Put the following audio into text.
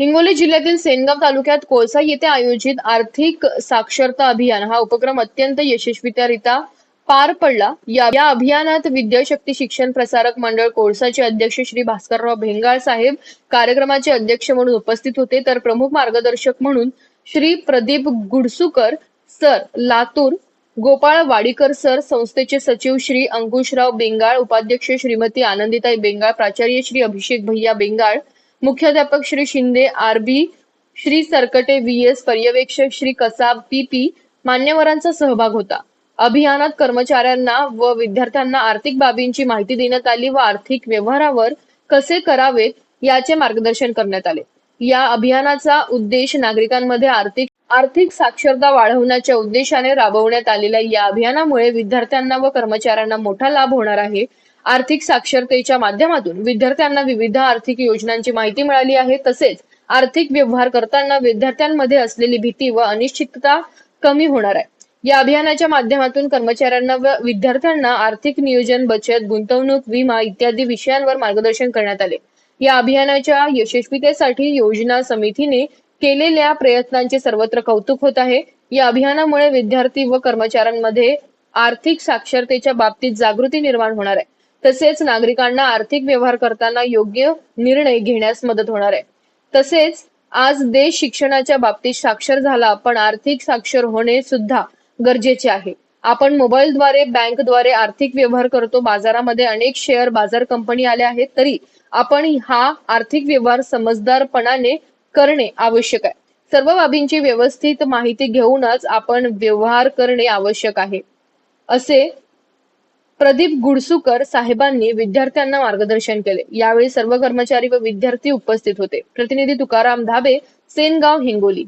हिंगोली जिल्ह्यातील सेनगाव तालुक्यात कोळसा येथे आयोजित आर्थिक साक्षरता अभियान हा उपक्रम अत्यंत यशस्वीरित्या पार पडला. या या अभियानात विद्याशक्ती शिक्षण प्रसारक मंडळ कोळसाचे अध्यक्ष श्री भास्करराव भेंगाळ साहेब कार्यक्रमाचे अध्यक्ष म्हणून उपस्थित होते. तर प्रमुख मार्गदर्शक म्हणून श्री प्रदीप गुडसुकर सर लातूर गोपाळ वाडीकर सर संस्थेचे सचिव श्री अंकुशराव बेंगाळ उपाध्यक्ष श्रीमती आनंदीताई बेंगाळ प्राचार्य श्री अभिषेक भैया बेंगाळ मुख्याध्यापक Shri Shinde R B Shri Sarkate V S पर्यवेक्षक श्री कसाब पी पी मान्यवरांचा सहभाग होता. अभियानात कर्मचाऱ्यांना व विद्यार्थ्यांना आर्थिक बाबींची माहिती देण्यात आली व आर्थिक व्यवहारावर कसे करावे याचे मार्गदर्शन करण्यात आले. या अभियानाचा उद्देश नागरिकांमध्ये आर्थिक आर्थिक साक्षरता वाढवण्याच्या उद्देशाने राबवण्यात आलेल्या या अभियानामुळे विद्यार्थ्यांना व कर्मचाऱ्यांना मोठा लाभ होणार आहे. आर्थिक साक्षरतेच्या माध्यमातून विद्यार्थ्यांना विविध आर्थिक योजनांची माहिती मिळाली आहे. तसेच आर्थिक व्यवहार करताना विद्यार्थ्यांमध्ये असलेली भीती व अनिश्चितता कमी होणार आहे. या अभियानाच्या माध्यमातून कर्मचाऱ्यांना व विद्यार्थ्यांना आर्थिक नियोजन बचत गुंतवणूक विमा इत्यादी विषयांवर मार्गदर्शन करण्यात आले. या अभियानाच्या यशस्वीतेसाठी योजना समितीने केलेल्या प्रयत्नांचे सर्वत्र कौतुक होत आहे. या अभियानामुळे विद्यार्थी व कर्मचाऱ्यांमध्ये आर्थिक साक्षरतेच्या बाबतीत जागृती निर्माण होणार आहे. तसेच नागरिकांना आर्थिक व्यवहार करताना योग्य निर्णय घेण्यास मदत होणार आहे. तसेच आज देश शिक्षणाच्या बाबतीत साक्षर झाला पण आर्थिक साक्षर होणे सुद्धा गरजेचे आहे. आपण मोबाईलद्वारे बँकद्वारे आर्थिक व्यवहार करतो. बाजारामध्ये अनेक शेअर बाजार कंपनी आल्या आहेत तरी आपण हा आर्थिक व्यवहार समजदारपणाने करणे आवश्यक आहे. सर्व बाबींची व्यवस्थित माहिती घेऊनच आपण व्यवहार करणे आवश्यक आहे. असे प्रदीप गुडसुकर साहेबांनी विद्यार्थ्यांना मार्गदर्शन केले. यावेळी सर्व कर्मचारी व विद्यार्थी उपस्थित होते. प्रतिनिधी तुकाराम धाबे सेनगाव हिंगोली.